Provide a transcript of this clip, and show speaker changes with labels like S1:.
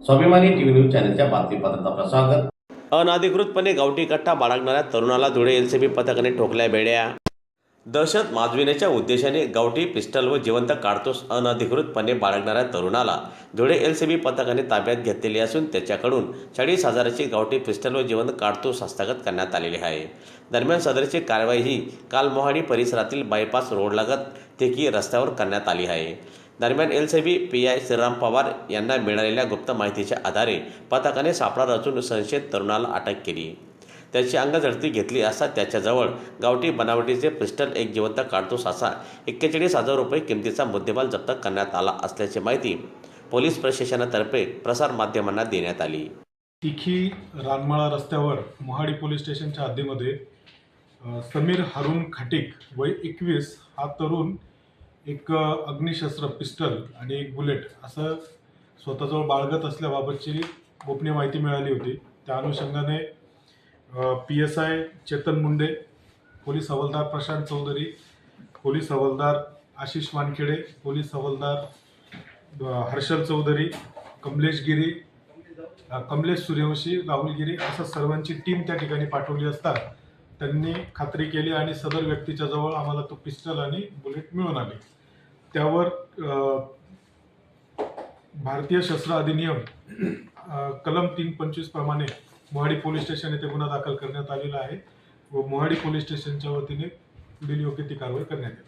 S1: स्वाभिमानी TV news चॅनलच्या बातमीपत्रात स्वागत
S2: अनधिकृतपणे गावठी कट्टा बाळगणाऱ्या तरुणाला धुळे एलसीबी पथकाने ठोकल्या बेड्या. दहशत माजविण्याच्या उद्देशाने गावठी पिस्टल व जिवंत काढतोस अनधिकृतपणे बाळगणाऱ्या तरुणाला धुळे एलसीबी पथकाने ताब्यात घेतलेली असून त्याच्याकडून चाळीस हजाराची गावठी पिस्टल व जिवंत काढतोस हस्तगत करण्यात आलेली आहे. दरम्यान सदरची कारवाई ही काल मोहाडी परिसरातील बायपास रोडलगत तेकी रस्त्यावर करण्यात आली आहे. दरम्यान LCB P I Shriram Pawar यांना मिळालेल्या गुप्त माहितीच्या आधारे पथकाने सापळा रचून संशयित तरुणाला अटक केली. त्याची अंगझडती घेतली असता त्याच्याजवळ गावठी बनावटीचे पिस्टल एक जिवंत काढतोस असा एक्केचाळीस हजार रुपये किमतीचा मुद्देमाल जप्त करण्यात आला असल्याची माहिती पोलीस प्रशासनातर्फे प्रसारमाध्यमांना देण्यात आली.
S3: तिखी रानमाळा रस्त्यावर मोहाडी पोलीस स्टेशनच्या हद्दीमध्ये समीर हारून खाटीक वय एकवीस हा तरुण एक अग्निशस्त्र पिस्टल आणि एक बुलेट असं स्वतःजवळ बाळगत असल्याबाबतची गोपनीय माहिती मिळाली होती. त्या अनुषंगाने P S I Chetan Munde police हवालदार प्रशांत चौधरी पोलीस हवालदार आशिष वानखेडे पोलीस हवालदार हर्षल चौधरी कमलेश गिरी कमलेश सूर्यवंशी राहुल गिरी असं सर्वांची टीम त्या ठिकाणी पाठवली असता त्यांनी खात्री केली आणि सदर व्यक्तीच्या जवळ आम्हाला तो पिस्टल आणि बुलेट मिळून आले. त्यावर भारतीय शस्त्र अधिनियम कलम तीन पंचवीस प्रमाणे मोहाडी पोलीस स्टेशन येथे गुन्हा दाखल करण्यात आलेला आहे व मोहाडी पोलीस स्टेशनच्या वतीने पुढील योग्य ती कारवाई करण्यात येईल